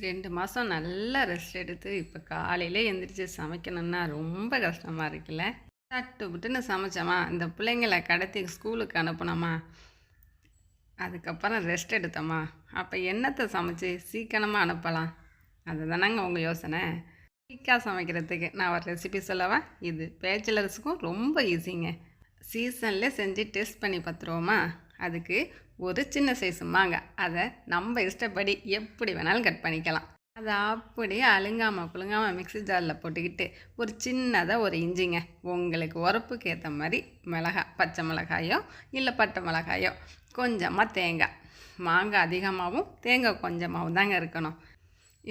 ரெண்டு மாதம் நல்லா ரெஸ்ட் எடுத்து இப்போ காலையிலே எழுந்திரிச்சு சமைக்கணும்னா ரொம்ப கஷ்டமாக இருக்குல்ல? தட்டு புட்டுன்னு சமைச்சோமா? இந்த பிள்ளைங்களை கடத்தி ஸ்கூலுக்கு அனுப்பினோமா? அதுக்கப்புறம் ரெஸ்ட் எடுத்தோமா? அப்போ என்னத்தை சமைச்சு சீக்கிரமாக அனுப்பலாம்? அதுதானங்க உங்கள் யோசனை. குயிக்காக சமைக்கிறதுக்கு நான் ஒரு ரெசிபி சொல்லவா? இது பேச்சுலர்ஸுக்கும் ரொம்ப ஈஸிங்க சீசன்லேயே செஞ்சு டெஸ்ட் பண்ணி பார்த்துருவோமா? அதுக்கு ஒரு சின்ன சைஸ் மாங்காய் அதை நம்ம இஷ்டப்படி எப்படி வேணாலும் கட் பண்ணிக்கலாம். அதை அப்படியே அழுங்காமல் புழுங்காமல் மிக்ஸி ஜாரில் போட்டுக்கிட்டு ஒரு சின்னதாக ஒரு இஞ்சிங்க. உங்களுக்கு உரப்புக்கு ஏற்ற மாதிரி மிளகாய் பச்சை மிளகாயோ இல்லை பட்டை மிளகாயோ கொஞ்சமாக தேங்காய். மாங்காய் அதிகமாகவும் தேங்காய் கொஞ்சமாகவும் தாங்க இருக்கணும்.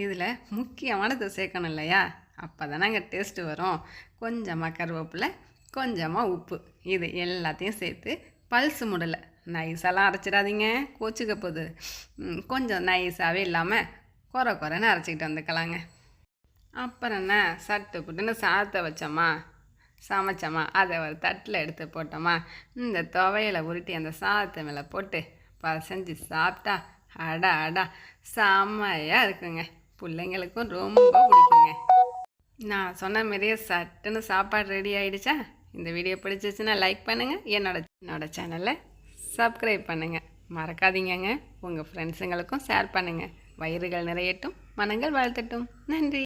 இதில் முக்கியமானது சேர்க்கணும் இல்லையா? அப்போ தானங்க டேஸ்ட்டு வரும். கொஞ்சமாக கருவேப்பிலை கொஞ்சமாக உப்பு. இது எல்லாத்தையும் சேர்த்து பல்ஸ் முடலை நைஸெல்லாம் அரைச்சிடாதீங்க. கோச்சுக்க போகுது. கொஞ்சம் நைஸாகவே இல்லாமல் குறை குறைன்னு அரைச்சிக்கிட்டு வந்துக்கலாங்க. அப்புறம் என்ன? சட்டு புட்டுன்னு சாதத்தை வச்சோமா? சமைச்சோமா? அதை ஒரு தட்டில் எடுத்து போட்டோமா? இந்த துவையில உருட்டி அந்த சாதத்தை மேலே போட்டு பசஞ்சு சாப்பிட்டா அடா அடா செம்மையாக இருக்குங்க. பிள்ளைங்களுக்கும் ரொம்ப பிடிக்குங்க. நான் சொன்ன மாதிரியே சட்டுன்னு சாப்பாடு ரெடி ஆகிடுச்சா இந்த வீடியோ பிடிச்சிச்சுன்னா லைக் பண்ணுங்கள் என்னோட என்னோடய சேனலை சப்ஸ்கிரைப் பண்ணுங்கள் மறக்காதீங்கங்க. உங்கள் ஃப்ரெண்ட்ஸுங்களுக்கும் ஷேர் பண்ணுங்கள் வயிறுகள் நிறையட்டும். மனங்கள் வாழ்த்தட்டும் நன்றி.